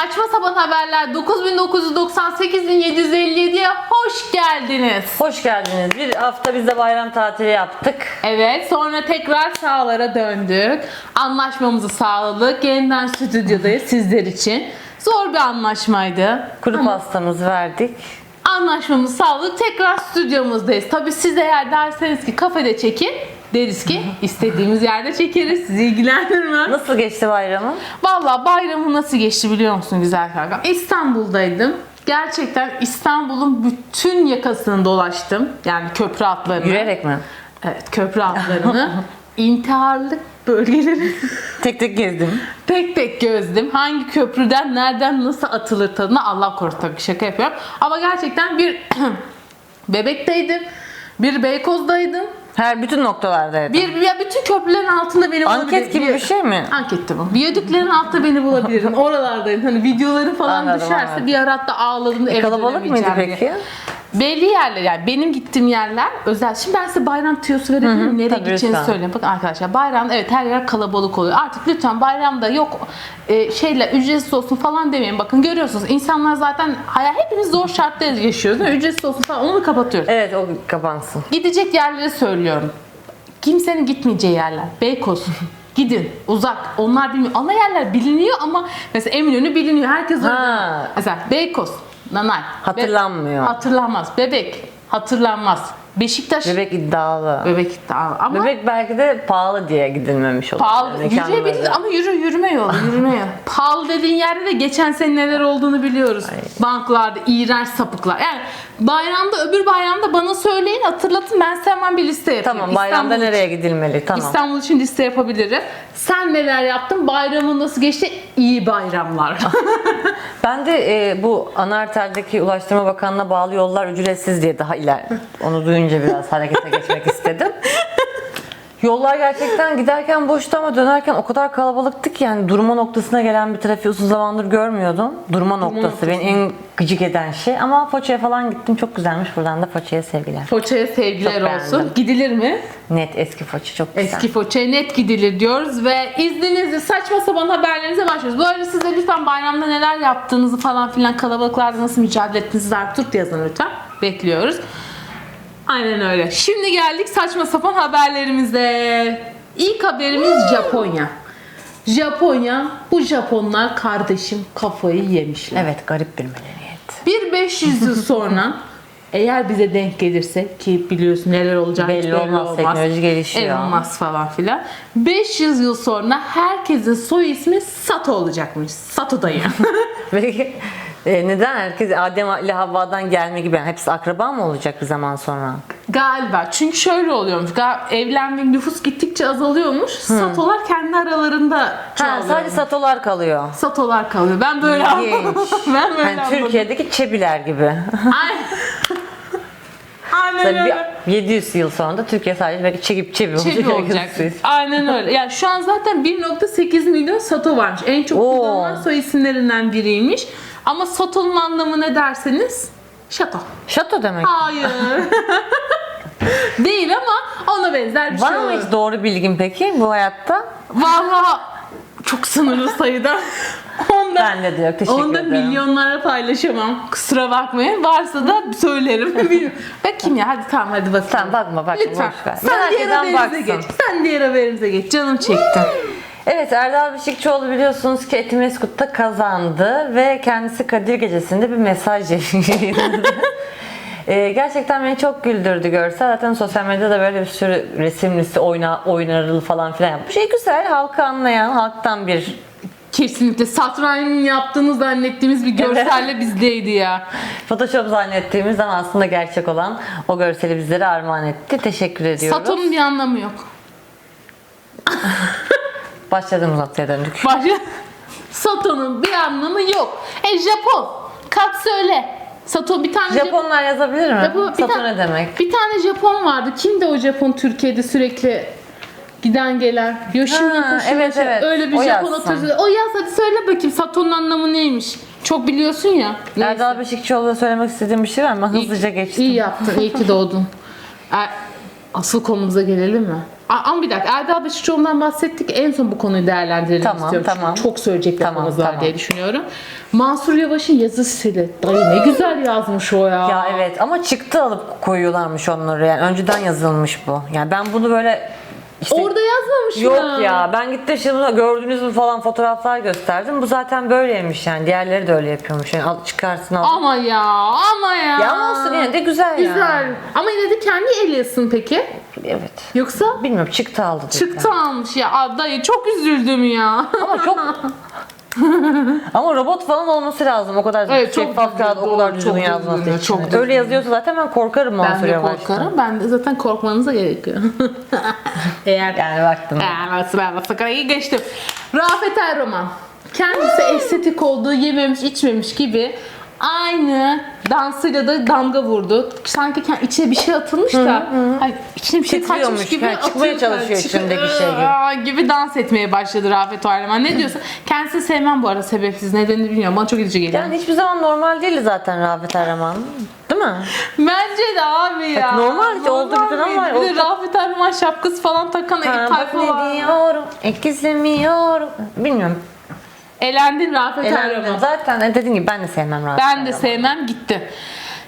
Saçma sapan haberler 9998.757'ye hoş geldiniz. Hoş geldiniz. Bir hafta biz de bayram tatili yaptık. Evet sonra tekrar sahalara döndük. Anlaşmamızı sağladık. Yeniden stüdyodayız sizler için. Zor bir anlaşmaydı. Kuru pastamızı verdik. anlaşmamızı sağladık. Tekrar stüdyomuzdayız. Tabii siz eğer derseniz ki kafede çekin deriz ki istediğimiz yerde çekeriz. Sizi ilgilendirmez. Nasıl geçti bayramın? Valla bayramı nasıl geçti biliyor musun güzel kankam? İstanbul'daydım. Gerçekten İstanbul'un bütün yakasını dolaştım. Yani köprü atlarını. Yürüyerek mi? Evet köprü atlarını. İntiharlık bölgeleri Tek tek gezdim. tek tek gözdim. Hangi köprüden nereden nasıl atılır tadına Allah korusun tabii şaka yapıyorum. Ama gerçekten bir bebekteydim. Bir Beykoz'daydım. Her bütün noktalardaydı. Bir, ya bütün köprülerin altında beni Anket bulabilir- gibi bir şey mi? Anketti bu. Viyadüklerin altında beni bulabilirim. Oralardayım. Hani videoları falan Anladım, düşerse anladım. bir ara hatta ağladım eve Kalabalık mıydı dönemeyeceğim diye. peki? Belli yerler yani benim gittiğim yerler özel. Şimdi ben size bayram tüyosu verebilirim. Nereye tabii, gideceğinizi lütfen. söyleyeyim. Bakın arkadaşlar bayramda evet her yer kalabalık oluyor. Artık lütfen bayramda yok e, şeyle ücretsiz olsun falan demeyin. Bakın görüyorsunuz insanlar zaten hayal hepimiz zor şartlar yaşıyoruz. değil mi? Ücretsiz olsun falan onu kapatıyoruz. Evet o kapansın. Gidecek yerleri söylüyorum. Kimsenin gitmeyeceği yerler. Beykoz. Gidin. Uzak. Onlar bilmiyor. Ana yerler biliniyor ama mesela Eminönü biliniyor. Herkes orada. Mesela Beykoz. Nanay. Hatırlanmıyor. Be- hatırlanmaz. Bebek. Hatırlanmaz. Beşiktaş. Bebek, Bebek iddialı. iddia- ama Bebek belki de pahalı diye gidilmemiş olur. pahalı. Yani ama yürü yürüme yolu. Yürüme yolu. pahalı dediğin yerde de geçen sene neler olduğunu biliyoruz. Banklarda iğrenç sapıklar. Yani bayramda öbür bayramda bana söyleyin hatırlatın ben size hemen bir liste yapayım. Tamam bayramda İstanbul için. nereye gidilmeli? Tamam. İstanbul için liste yapabiliriz. Sen neler yaptın? Bayramın nasıl geçti? İyi bayramlar. Ben de e, bu Anarter'deki Ulaştırma Bakanlığı'na bağlı yollar ücretsiz diye daha iler. Onu duyunca biraz harekete geçmek istedim. Yollar gerçekten giderken boştu ama dönerken o kadar kalabalıktı ki yani durma noktasına gelen bir trafiği uzun zamandır görmüyordum. Durma noktası noktası. beni en gıcık eden şey. Ama Foça'ya falan gittim çok güzelmiş. Buradan da Foça'ya sevgiler. Foça'ya sevgiler Çok olsun. beğendim. Gidilir mi? Net eski Foça çok güzel. Eski Foça'ya net gidilir diyoruz ve izninizle saçma sapan haberlerinize başlıyoruz. Bu arada siz de lütfen bayramda neler yaptığınızı falan filan kalabalıklarda nasıl mücadele ettiğinizi Zertürk yazın lütfen. Bekliyoruz. Aynen öyle. Şimdi geldik saçma sapan haberlerimize. İlk haberimiz Japonya. Japonya, bu Japonlar kardeşim kafayı yemişler. Evet garip bir medeniyet. Bir 500 yıl sonra eğer bize denk gelirse ki biliyorsun neler olacak hiç Belli olmaz, teknoloji gelişiyor. Musk falan filan. 500 yıl sonra herkesin soy ismi Sato olacakmış. Sato dayı. E, neden herkes Adem ile Havva'dan gelme gibi hepsi akraba mı olacak bir zaman sonra? Galiba. Çünkü şöyle oluyormuş. Gal- Evlenme nüfus gittikçe azalıyormuş. Satolar kendi aralarında Ha, sadece satolar kalıyor. Satolar kalıyor. Ben böyle İlginç. anladım. ben böyle Yani anladım. Türkiye'deki çebiler gibi. Aynen. Aynen Tabii öyle. bir 700 yıl sonra da Türkiye sadece belki çekip çebi olacak. Çevi olacak. Aynen öyle. Yani şu an zaten 1.8 milyon Sato varmış. En çok Oo. kullanılan soy isimlerinden biriymiş. Ama Sato'nun anlamı ne derseniz şato. Şato demek. Hayır. Değil ama ona benzer bir Var şey. mı olur. hiç doğru bilgin peki bu hayatta? Valla çok sınırlı sayıda. Onda, Bende de yok. Teşekkür onda ederim. milyonlara paylaşamam. Kusura bakmayın. Varsa da söylerim. Bilmiyorum. Bakayım ya hadi tamam hadi bakalım. Tamam bakma bakma Lütfen. boş ver. Sen Merak diğer eden haberimize geç. Sen diğer haberimize geç. Canım çekti. Evet Erdal Beşikçioğlu biliyorsunuz ki Etimeskut'ta kazandı ve kendisi Kadir Gecesi'nde bir mesaj yayınladı. Ee, gerçekten beni çok güldürdü görsel. Zaten sosyal medyada böyle bir sürü resimlisi, oyna, oynarılı falan filan yapmış. E güzel, halkı anlayan, halktan bir Kesinlikle satrançın yaptığını zannettiğimiz bir görselle bizdeydi ya. Photoshop zannettiğimiz ama aslında gerçek olan o görseli bizlere armağan etti. Teşekkür ediyoruz. Sato'nun bir anlamı yok. Başladığımız noktaya döndük. Başka Sato'nun bir anlamı yok. E Japon. Kalk söyle. Sato bir tane Japon. Japonlar yazabilir mi? Japo- bir Sato ne demek? Bir tane Japon vardı. Kimdi o Japon Türkiye'de sürekli giden gelen? Ha, Koshiro evet, evet. Öyle bir O Japon yazsın. O yaz hadi söyle bakayım Sato'nun anlamı neymiş? Çok biliyorsun ya. Neyse. Erdal Beşikçioğlu'na söylemek istediğim bir şey var ama hızlıca geçtim. İyi yaptın. iyi ki doğdun. E, asıl konumuza gelelim mi? Ama bir dakika Erdal Beşikçioğlu'ndan bahsettik. En son bu konuyu değerlendirelim Tamam, istiyorum. Çünkü tamam. çok söyleyecek Tamam, var tamam. diye düşünüyorum. Mansur Yavaş'ın yazı stili. Dayı ne güzel yazmış o ya. Ya evet ama çıktı alıp koyuyorlarmış onları yani önceden yazılmış bu. Yani ben bunu böyle işte Orada yazmamış yok mı? ya ben gittim şimdi gördünüz mü falan fotoğraflar gösterdim. Bu zaten böyleymiş yani diğerleri de öyle yapıyormuş. Yani al, çıkarsın al. Ama ya ama ya. Ya olsun yine de güzel, Güzel. yani. Ama yine de kendi el yazsın peki. Evet. Yoksa Bilmiyorum çıktı aldı. dedi. çıktı almış ya. Aa, dayı çok üzüldüm ya. Ama çok ama robot falan olması lazım. O kadar Evet, çok şeffaf düzgün, kağıt o doğru, kadar çok düzgün, yazması çok için. düzgün. Öyle yazıyorsa zaten ben korkarım Ben Mansur de Yavaş'tan. korkarım. Ben de zaten korkmanıza gerek yok. Eğer Yani baktım. Evet ben fakarayı geçtim. Rafet Erroman. Kendisi estetik olduğu yememiş içmemiş gibi aynı dansıyla da damga vurdu. Sanki kend- içine bir şey atılmış da ay, içine bir şey kaçmış Titriyormuş. gibi Yani çıkmaya çalışıyor Çık- içindeki şey gibi. Aa, gibi dans etmeye başladı Rafet Erroman. Ne diyorsun? Kendisi sevmem bu arada sebepsiz. Nedenini bilmiyorum. Bana çok itici geliyor. Yani hiçbir zaman normal değil zaten Rafet Erman. Değil mi? Bence de abi ya. normal ki, oldu bir dönem var. Bir de Oldu. Rafet Erroman şapkası falan takan Ha, bak tayfa var. ne diyorum. İkizlemiyorum. Bilmiyorum. Elendin Rafet Elendim. Erroman. Zaten dediğim gibi ben de sevmem Rafet Ben de Erman. sevmem gitti.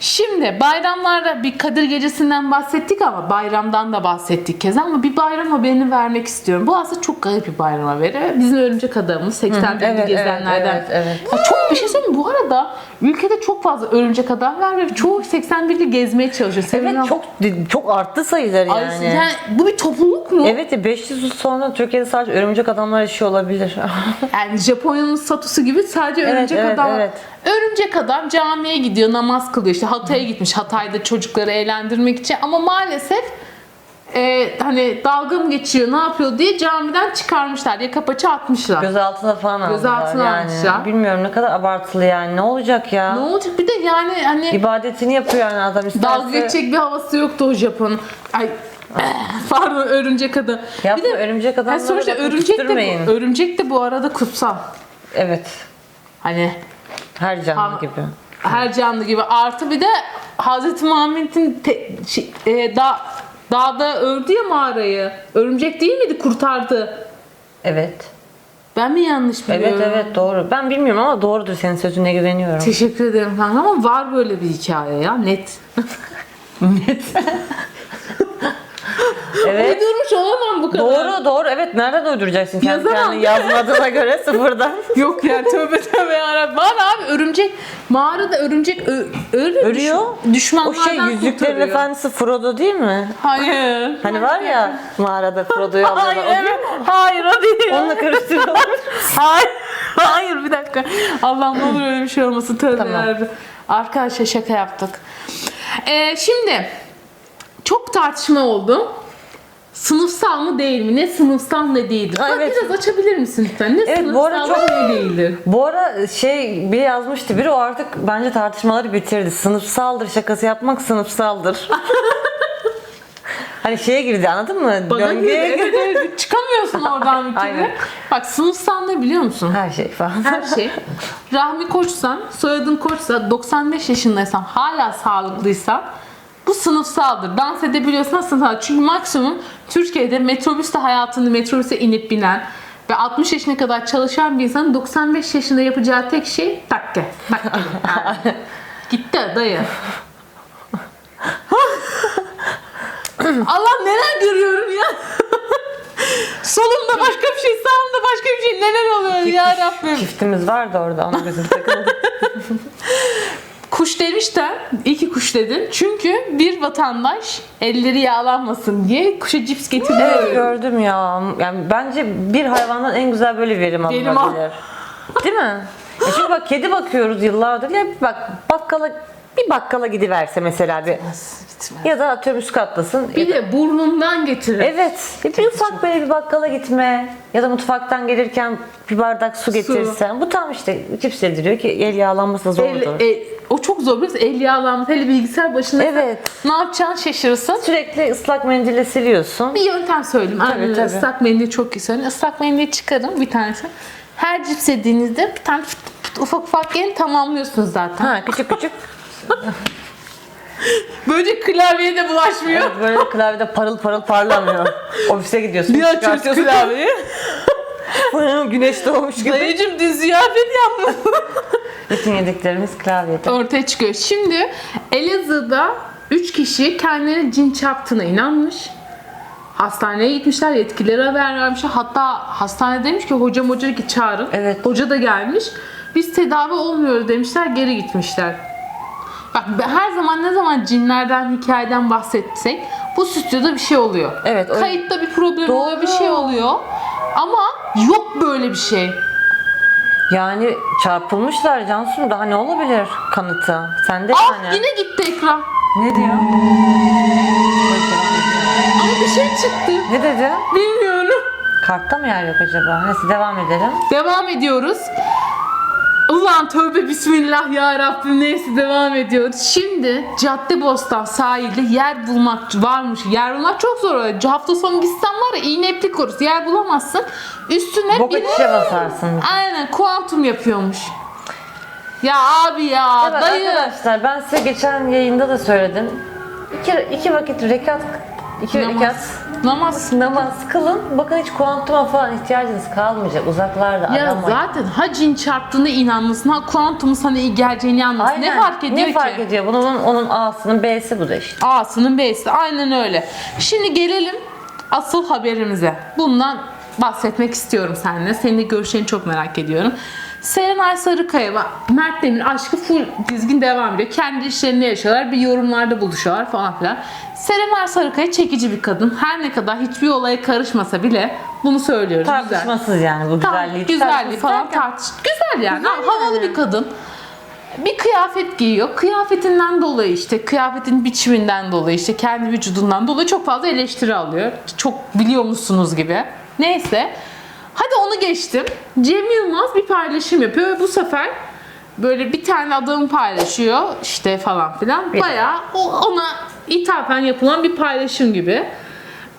Şimdi bayramlarda bir Kadir Gecesi'nden bahsettik ama bayramdan da bahsettik kez ama bir bayram haberini vermek istiyorum. Bu aslında çok garip bir bayram haberi. Bizim Örümcek Adamımız 80 evet, gezenlerden. evet, evet, Ya çok bir şey söyleyeyim? Bu arada ülkede çok fazla Örümcek Adam var ve çoğu 81'li gezmeye çalışıyor. Sevinen- Evet çok çok arttı sayılar Ay, yani. yani bu bir topluluk mu? Evet ya 500 yıl sonra Türkiye'de sadece örümcek adamlar yaşıyor olabilir. Yani Japonya'nın statüsü gibi sadece Evet, örümcek evet, adam. evet. Örümcek adam camiye gidiyor, namaz kılıyor. İşte Hatay'a gitmiş. Hatay'da çocukları eğlendirmek için. Ama maalesef e, hani dalga mı geçiyor, ne yapıyor diye camiden çıkarmışlar. Yaka paça atmışlar. Gözaltına falan aldılar Gözaltına yani. almışlar. Bilmiyorum ne kadar abartılı yani. Ne olacak ya? Ne olacak? Bir de yani hani İbadetini yapıyor yani adam isterse. dalga geçecek bir havası yoktu o Japon'un. Ay pardon örümcek adam. Yapma, bir de örümcek adamlara hani sonuçta örümcek de, bu, örümcek de bu arada kutsal. Evet. Hani Her canlı Ama- gibi. Her canlı gibi. Artı bir de Hazreti Muhammed'in te- şey, e, da, dağda öldü ya mağarayı. Örümcek değil miydi kurtardı? Evet. Ben mi yanlış biliyorum? Evet evet doğru. Ben bilmiyorum ama doğrudur senin sözüne güveniyorum. Teşekkür ederim kanka ama var böyle bir hikaye ya net. net. Evet. Olamam bu kadar. Doğru doğru evet nereden uyduracaksın kendi Yazamam, kendini yazmadığına göre sıfırdan. Yok ya tövbe tövbe yarabbim. Var abi örümcek mağarada örümcek ö- ölüyor. Ölüyor. Düş- düşmanlardan O şey Yüzüklerin kurtarıyor. Efendisi Frodo değil mi? Hayır. Hani var ya mağarada Frodo'yu Hayır alıyorlar. O değil evet. Hayır o değil. Onunla karıştırıyorlar. Hayır. Hayır bir dakika. Allah'ım ne olur öyle bir şey olmasın. Tövbe Tamam. yarabbim. Arkadaşlar şaka yaptık. Ee, şimdi çok tartışma oldu. Sınıfsal mı değil mi? Ne sınıfsal ne değildir? Aa, evet. biraz açabilir misin lütfen? Ne Evet, bu sınıfsal arada çok- ne değildir? Bu ara şey biri yazmıştı. Biri o artık bence tartışmaları bitirdi. Sınıfsaldır şakası yapmak sınıfsaldır. hani şeye girdi anladın mı? Bana girdi. Evet, evet. Çıkamıyorsun oradan bir türlü. Aynen. Bak sınıfsal ne biliyor musun? Her şey falan. Her şey. Rahmi Koçsan, soyadın Koçsa, 95 yaşındaysan, hala sağlıklıysan bu sınıfsaldır. Dans edebiliyorsan sınıfsal. Çünkü maksimum Türkiye'de metrobüste hayatını metrobüse inip binen ve 60 yaşına kadar çalışan bir insanın 95 yaşında yapacağı tek şey takke. takke. Yani. Gitti dayı. Allah neler görüyorum ya. Solumda başka bir şey, sağımda başka bir şey. Neler oluyor ya Rabbim. Çiftimiz vardı orada ona gözüm takıldı. Kuş demişten, iyi ki kuş dedin. Çünkü bir vatandaş elleri yağlanmasın diye kuşa cips getiriyor. evet gördüm ya. Yani bence bir hayvandan en güzel böyle verim Verim al. alınabilir. Değil mi? Ya çünkü bak kedi bakıyoruz yıllardır. Ya bak bakkala bir bakkala gidiverse mesela bir ya da atıyorum üst kattasın. Bir de burnundan getirir. Evet. Bir ufak böyle bir bakkala gitme ya da mutfaktan gelirken bir bardak su getirsen. Bu tam işte cips yediriyor ki el yağlanması zordur. El, el- o çok zor biliyor musun? El yağlanması. Hele bilgisayar başında Evet. ne yapacağını şaşırırsın. Sürekli ıslak mendille siliyorsun. Bir yöntem söyleyeyim. Tabii, Aynen, tabii. Islak mendil çok iyi söyleyeyim. Islak mendili çıkarın bir tanesi. Her cips yediğinizde bir tane fıt fıt ufak ufak gelin tamamlıyorsunuz zaten. Ha küçük küçük. Böylece klavyeye de bulaşmıyor. Evet, böyle klavyede parıl parıl parlamıyor. Ofise gidiyorsun. Bir çıkartıyorsun klavyeyi. Güneş doğmuş gibi. Dayıcım dün ziyafet yapmış. Bütün yediklerimiz klavyede. Ortaya çıkıyor. Şimdi Elazığ'da 3 kişi kendilerine cin çarptığına inanmış. Hastaneye gitmişler, yetkililere haber vermişler. Hatta hastane demiş ki hocam hoca ki çağırın. Evet. Hoca da gelmiş. Biz tedavi olmuyoruz demişler, geri gitmişler. Bak her zaman ne zaman cinlerden, hikayeden bahsetsek bu stüdyoda bir şey oluyor. Evet, öyle. Kayıtta bir problem Doğru. oluyor, bir şey oluyor. Ama yok böyle bir şey. Yani çarpılmışlar Cansu. Daha ne olabilir kanıtı? Sende Ah yani. yine gitti ekran. Ne diyor? Ama bir şey çıktı. Ne dedi? Bilmiyorum. Kartta mı yer yok acaba? Neyse devam edelim. Devam ediyoruz. Ulan tövbe bismillah ya Rabbim neyse devam ediyoruz. Şimdi Caddebostan sahilde yer bulmak varmış. Yer bulmak çok zor. öyle. Hafta sonu gitsen var ya iğne iplik korusu yer bulamazsın. Üstüne Boka bir çişe basarsın. Aynen kuantum yapıyormuş. Ya abi ya Evet dayı. arkadaşlar ben size geçen yayında da söyledim. İki, iki vakit rekat, iki rekat Namaz. Namaz. kılın. Bakın hiç kuantuma falan ihtiyacınız kalmayacak. Uzaklarda Ya aramayın. zaten ha cin çarptığına inanmasın ha kuantumun sana iyi geleceğine inanmasın. Ne fark ediyor ne ki? fark ediyor? Bunun, onun, onun A'sının B'si bu da işte. A'sının B'si. Aynen öyle. Şimdi gelelim asıl haberimize. Bundan bahsetmek istiyorum seninle. Senin de görüşlerini çok merak ediyorum. Serenay Sarıkaya ve Mert Demir aşkı full dizgin devam ediyor. Kendi işlerinde yaşıyorlar. Bir yorumlarda buluşuyorlar falan filan. Serenay Sarıkaya çekici bir kadın. Her ne kadar hiçbir olaya karışmasa bile bunu söylüyoruz. Güzel. Tartışmasız yani bu güzelliği. güzelliği Tartışmasız falan tartış. Güzel yani. Güzel Havalı yani. bir kadın. Bir kıyafet giyiyor. Kıyafetinden dolayı işte kıyafetin biçiminden dolayı işte kendi vücudundan dolayı çok fazla eleştiri alıyor. Çok biliyor musunuz gibi. Neyse. Hadi onu geçtim. Cem Yılmaz bir paylaşım yapıyor ve bu sefer böyle bir tane adamı paylaşıyor işte falan filan. Bayağı ona ithafen yapılan bir paylaşım gibi.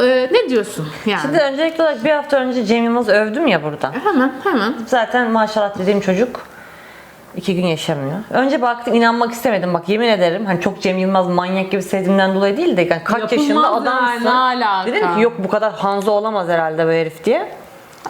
Ee, ne diyorsun yani? Şimdi öncelikli olarak bir hafta önce Cem Yılmaz'ı övdüm ya burada. Hemen hemen. Zaten maşallah dediğim çocuk iki gün yaşamıyor. Önce baktım inanmak istemedim. Bak yemin ederim hani çok Cem Yılmaz manyak gibi sevdiğimden dolayı değil de yani kaç Yapılmaz yaşında yani, adamsın. ne alaka? Dedim ki yok bu kadar Hanzo olamaz herhalde bu herif diye.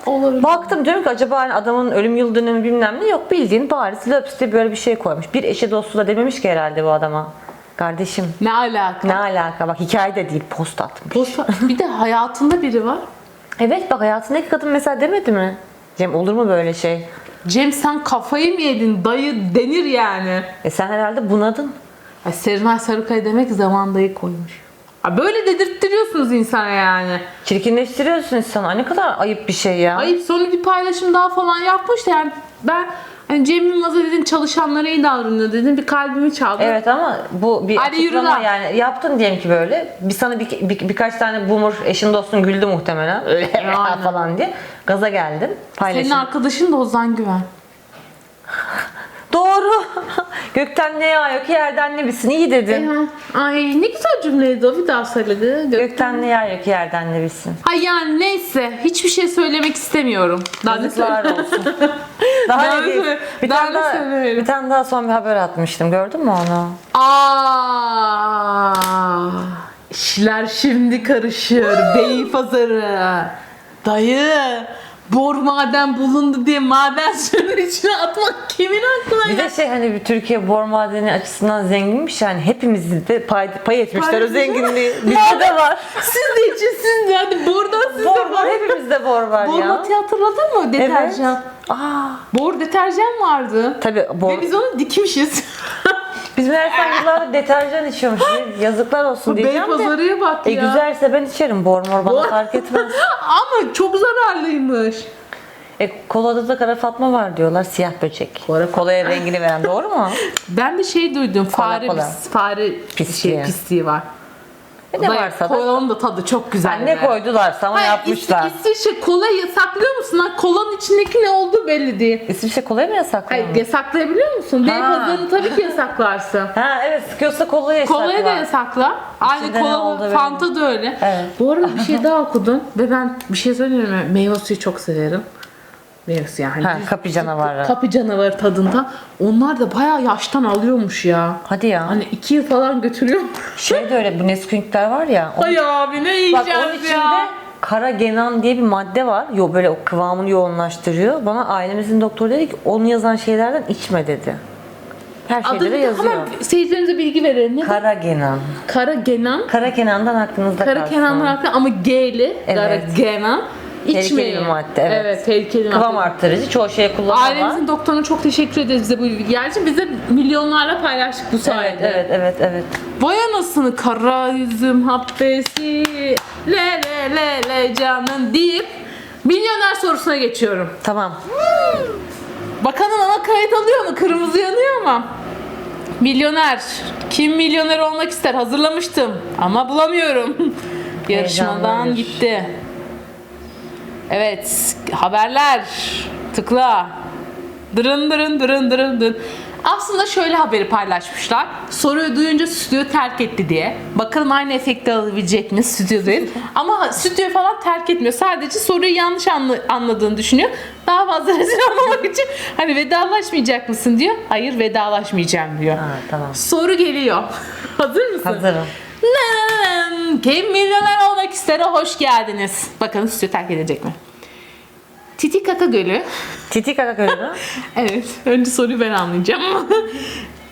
Olabilir. Baktım diyorum ki acaba hani adamın ölüm yıl dönümü bilmem ne yok bildiğin bariz löps diye böyle bir şey koymuş. Bir eşi dostu da dememiş ki herhalde bu adama. Kardeşim Ne alaka? ne alaka bak hikaye de değil post atmış. Boş ver. bir de hayatında biri var. Evet bak hayatındaki kadın mesela demedi mi? Cem olur mu böyle şey? Cem sen kafayı mı yedin? Dayı denir yani. E sen herhalde bunadın. Ay Serenay Sarıkaya demek ki zaman dayı koymuş. Ha böyle dedirttiriyorsunuz insana yani. Çirkinleştiriyorsun insanı. Ne kadar ayıp bir şey ya. Ayıp sonra bir paylaşım daha falan yapmış da yani ben hani Cem Yılmaz'a dedin çalışanlara iyi davranıyor dedim bir kalbimi çaldı. Evet ama bu bir Hadi yürü açıklama lan. yani yaptın diyelim ki böyle bir sana bir, bir- birkaç tane boomer eşin dostun güldü muhtemelen öyle Aynen. falan diye gaza geldin. Senin arkadaşın da Ozan Güven. Doğru. Gökten ne yağıyor ki yerden ne bilsin iyi dedin. Ay ne güzel cümleydi o bir daha söyledi. Gökten ne yağıyor ki yerden ne bilsin. Ay yani neyse hiçbir şey söylemek istemiyorum. Daha ne Yazıklar olsun. Daha ne diyeyim? Bir daha tane ne daha, söyleyelim? bir tane daha son bir haber atmıştım. Gördün mü onu? Aa, işler şimdi karışır. Bey pazarı. Dayı, bor maden bulundu diye maden suyunun içine atmak kimin aklına Bir de şey hani bir Türkiye bor madeni açısından zenginmiş yani hepimiz de pay, pay etmişler Pay o zenginliği. Bizde de var. Siz de için siz de hadi bordan siz Bor de var var. hepimizde bor var Bor ya. matı hatırladın mı? Deterjan. Aa, Bor deterjan vardı. tabii bor. Ve biz onu dikmişiz. Biz meğersem yıllardır deterjan içiyormuş. Yazıklar olsun diyeceğim de. pazarıya bak E ya. güzelse ben içerim bor mor bana fark etmez. Ama çok zararlıymış. E kolada da kara fatma var diyorlar siyah böcek. Kara- Kolaya rengini veren doğru mu? Ben de şey duydum. Fare kola. pis- fare Pisliği. Şey, pisliği var. Ne da- varsa da. Kolanın da tadı çok güzel. Yani ne koydularsa ama Hayır, yapmışlar. İs- İsviçre kolayı saklıyor musun? lan? kolanın içindeki ne olduğu belli değil. İsviçre kolay mı yasaklıyor? Hayır yasaklayabiliyor musun? Bey Ha. pazarını tabii ki yasaklarsın. Ha evet sıkıyorsa kolayı yasaklar. Kolayı da yasakla. Aynı İçinde ne olduğu kola, Fanta da öyle. Evet. Bu arada bir şey daha okudum ve ben bir şey söyleyeyim mi? Meyve suyu çok severim. Mevzusu yani. Ha, kapı canavarı. Kapı canavarı tadında. Onlar da bayağı yaştan alıyormuş ya. Hadi ya. Hani iki yıl falan götürüyor. Şey de öyle bu Nesquik'ler var ya. o- Ay abi ne Bak yiyeceğiz onun içinde ya. karagenan diye bir madde var. Yo böyle o kıvamını yoğunlaştırıyor. Bana ailemizin doktoru dedi ki onu yazan şeylerden içme dedi. Her şeyde de yazıyor. hemen seyircilerimize bilgi verelim. Ne? Karagenan. Kara Genan. Kara Kenan'dan aklınızda Kara kalsın. Kenan'dan haklı ama G'li. Evet. Kara Genan. Tehlikeli İçmeyin. bir madde, evet. Evet tehlikeli Kıvam madde. arttırıcı çoğu şeye kullanılıyor. Ailemizin doktoruna çok teşekkür ederiz bize bu bilgi için. Biz de milyonlarla paylaştık bu Evet, sayede. evet, evet, evet. Vay anasını kara yüzüm habbesi le le le le canım deyip milyoner sorusuna geçiyorum. Tamam. Bakalım ama kayıt alıyor mu? Kırmızı yanıyor mu? Milyoner. Kim milyoner olmak ister? Hazırlamıştım ama bulamıyorum. Yarışmadan Heyecanlıymış. gitti. Evet, haberler. Tıkla. Dırın dırın dırın dırın dırın. Aslında şöyle haberi paylaşmışlar. Soruyu duyunca stüdyo terk etti diye. Bakalım aynı efekti alabilecek mi stüdyo değil. Ama stüdyo falan terk etmiyor. Sadece soruyu yanlış anla- anladığını düşünüyor. Daha fazla rezil olmamak için hani vedalaşmayacak mısın diyor. Hayır vedalaşmayacağım diyor. Ha, tamam. Soru geliyor. Hazır mısın? Hazırım. Kim milyoner olmak istere hoş geldiniz. Bakalım stüdyo terk edecek mi? Titikaka Gölü. Titikaka Gölü. Evet, önce soruyu ben anlayacağım.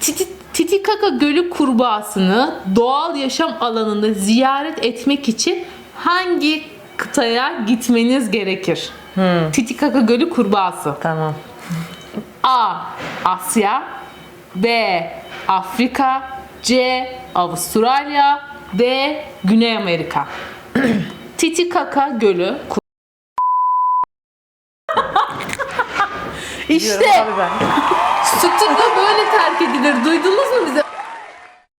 Titi, Titikaka Gölü kurbağasını doğal yaşam alanında ziyaret etmek için hangi kıtaya gitmeniz gerekir? Titikaka Gölü kurbağası. tamam. A. Asya B. Afrika C. Avustralya D. Güney Amerika Titicaca Gölü İşte Diyorum abi ben. stüdyo böyle terk edilir. Duydunuz mu bize?